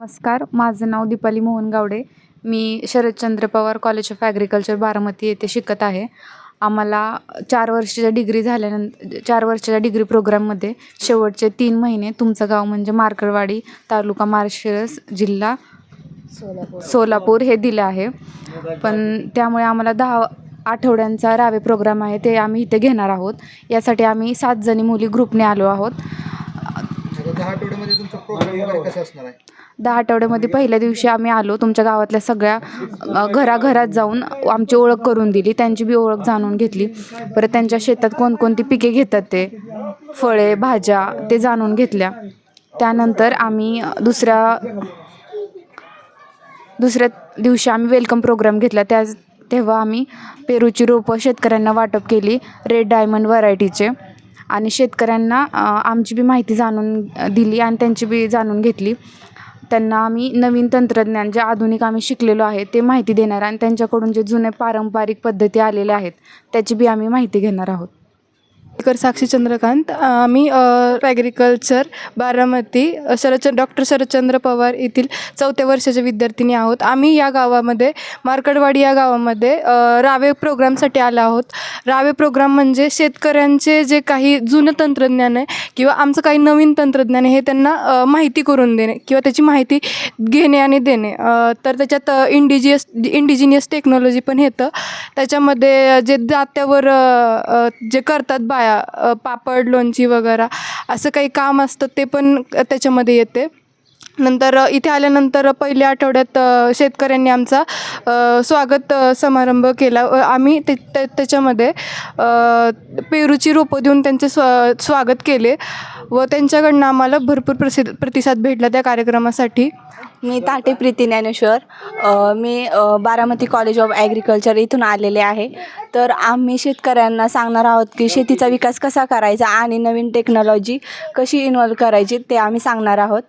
नमस्कार माझं नाव दीपाली मोहन गावडे मी Sharadchandra Pawar college of agriculture Baramati येथे शिकत आहे. आम्हाला चार वर्षाच्या डिग्री झाल्यानंतर चार वर्षाच्या डिग्री प्रोग्राममध्ये शेवटचे तीन महिने तुमचं गाव म्हणजे मार्कळवाडी तालुका माळशिरस जिल्हा सोलापूर. हे दिले आहे. पण त्यामुळे आम्हाला दहा आठवड्यांचा रावे प्रोग्राम आहे ते आम्ही इथे घेणार आहोत. यासाठी आम्ही सात जणी मुली ग्रुपने आलो आहोत. दहा आठवड्यामध्ये तुमचा प्रोग्राम वगैरे कसा असणार आहे? दहा आठवड्यामध्ये पहिल्या दिवशी आम्ही आलो तुमच्या गावातल्या सगळ्या अ, घराघरात जाऊन आमची ओळख करून दिली. त्यांची बी ओळख जाणून घेतली. परत त्यांच्या शेतात कोणकोणती पिके घेतात ते? फळे भाज्या ते जाणून घेतल्या. त्यानंतर आम्ही दुसऱ्या दुसऱ्या दिवशी आम्ही वेलकम प्रोग्राम घेतला. त्या तेव्हा आम्ही पेरूची रोपं शेतकऱ्यांना वाटप केली. रेड डायमंड व्हरायटीचे आणि शेतकऱ्यांना आमची बी माहिती जाणून दिली आणि त्यांची बी जाणून घेतली. त्यांना आम्ही नवीन तंत्रज्ञान जे आधुनिक आम्ही शिकलेलो आहे ते माहिती देणार आणि त्यांच्याकडून जे जुने पारंपरिक पद्धती आलेल्या आहेत त्याची बी आम्ही माहिती घेणार आहोत. कर साक्षी चंद्रकांत आम्ही agriculture Baramati uh, doctor Sharadchandra Pawar येथील चौथ्या वर्षाचे विद्यार्थिनी आहोत. आम्ही या गावामध्ये मार्कडवाडी या गावामध्ये रावे प्रोग्रामसाठी आलो आहोत. रावे प्रोग्राम म्हणजे शेतकऱ्यांचे जे काही जुनं तंत्रज्ञान आहे किंवा आमचं काही नवीन तंत्रज्ञान आहे हे त्यांना माहिती करून देणे किंवा त्याची माहिती घेणे आणि देणे. तर त्याच्यात इंडिजियस इंडिजिनियस टेक्नॉलॉजी पण येतं. त्याच्यामध्ये जे दात्यावर जे करतात बाया पापड लोणची वगैरे असं काही काम असतं ते पण त्याच्यामध्ये येते. नंतर इथे आल्यानंतर पहिल्या आठवड्यात शेतकऱ्यांनी आमचा स्वागत समारंभ केला. व आम्ही ते त्या- त्याच्यामध्ये पेरूची रोपं देऊन त्यांचे स्व स्वागत केले. व त्यांच्याकडनं आम्हाला भरपूर प्रसिद्ध प्रतिसाद भेटला त्या कार्यक्रमासाठी. मी ताटे प्रीती ज्ञानेश्वर. मी बारामती कॉलेज ऑफ ॲग्रिकल्चर इथून आलेले आहे. तर आम्ही शेतकऱ्यांना सांगणार आहोत की शेतीचा विकास कसा करायचा आणि नवीन टेक्नॉलॉजी कशी इन्व्हॉल्व करायची ते आम्ही सांगणार आहोत.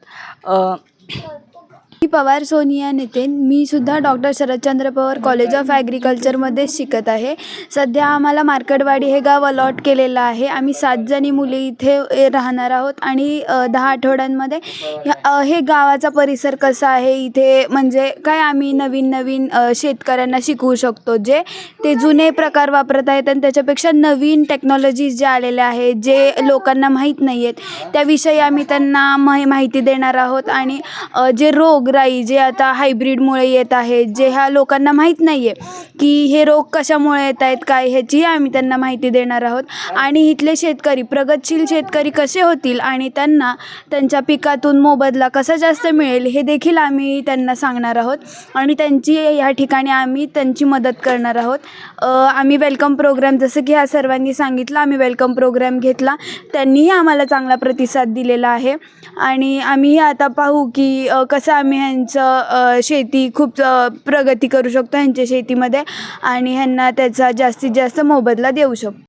मी पवार सोनिया नितीन. मी सुद्धा doctor Sharadchandra Pawar college of ॲग्रिकल्चरमध्ये शिकत आहे. सध्या आम्हाला मार्कडवाडी हे गाव अलॉट केलेलं आहे. आम्ही सात जणी मुली इथे राहणार आहोत आणि दहा आठवड्यांमध्ये ह्या- हे गावाचा परिसर कसा आहे? इथे म्हणजे काय आम्ही नवीन नवीन शेतकऱ्यांना शिकवू शकतो? जे ते जुने प्रकार वापरत आहेत आणि त्याच्यापेक्षा नवीन टेक्नॉलॉजीज जे आलेल्या आहेत जे लोकांना माहीत नाही आहेत त्याविषयी आम्ही त्यांना माहिती देणार आहोत. आणि जे रोग रोगराई जे आता हायब्रीडमुळे येत आहेत जे ह्या लोकांना माहीत नाही आहे की हे रोग कशामुळे येत आहेत काय ह्याचीही आम्ही त्यांना माहिती देणार आहोत. आणि इथले शेतकरी प्रगतशील शेतकरी कसे होतील आणि त्यांना त्यांच्या पिकातून मोबदला कसा जास्त मिळेल हे देखील आम्ही त्यांना सांगणार आहोत. आणि त्यांची ह्या ठिकाणी आम्ही त्यांची मदत करणार आहोत. आम्ही वेलकम प्रोग्राम जसं की ह्या सर्वांनी सांगितलं आम्ही वेलकम प्रोग्राम घेतला. त्यांनीही आम्हाला चांगला प्रतिसाद दिलेला आहे. आणि आम्ही आता पाहू की कसं आम्ही ह्यांचं शेती खूप प्रगती करू शकतो ह्यांच्या शेतीमध्ये आणि ह्यांना त्याचा जास्तीत जास्त मोबदला देऊ शकतो.